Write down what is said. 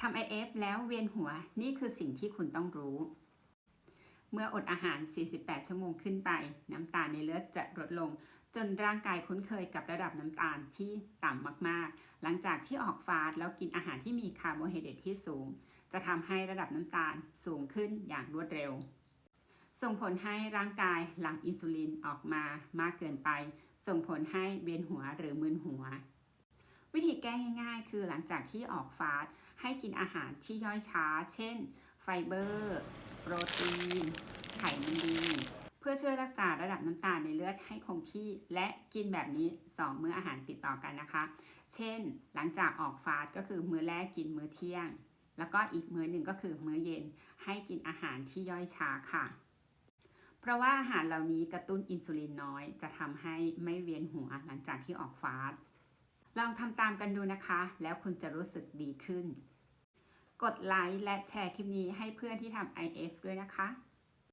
ทำ IF แล้วเวียนหัวนี่คือสิ่งที่คุณต้องรู้ เมื่ออดอาหาร 48 ชั่วโมงขึ้นไป น้ำตาลในเลือดจะลดลง จนร่างกายคุ้นเคยกับระดับน้ำตาลที่ต่ำมากๆ หลังจากที่ออกฟาสต์แล้วกินอาหารที่มีคาร์โบไฮเดรตที่สูง จะทำให้ระดับน้ำตาลสูงขึ้นอย่างรวดเร็ว ส่งผลให้ร่างกายหลั่งอินซูลินออกมามากเกินไป ส่งผลให้เวียนหัวหรือมึนหัว แก้ง่ายๆ คือหลังจากที่ออกฟาสต์ให้กินอาหารที่ย่อยช้า เช่น ไฟเบอร์ โปรตีน ไขมันดี เพื่อช่วยรักษาระดับน้ำตาลในเลือดให้คงที่ และกินแบบนี้ 2 มื้ออาหารติดต่อกันนะคะ เช่น หลังจากออกฟาสต์ก็คือมื้อแรกกินมื้อเที่ยง แล้วก็อีกมื้อหนึ่งก็คือมื้อเย็น ให้กินอาหารที่ย่อยช้าค่ะเพราะว่าอาหารเหล่านี้กระตุ้นอินซูลินน้อย จะทำให้ไม่เวียนหัวหลังจากที่ออกฟาสต์ ลองทำตามกันดูนะคะ แล้วคุณจะรู้สึกดีขึ้น กดไลค์และแชร์คลิปนี้ให้เพื่อนที่ทำ IF ด้วยนะคะ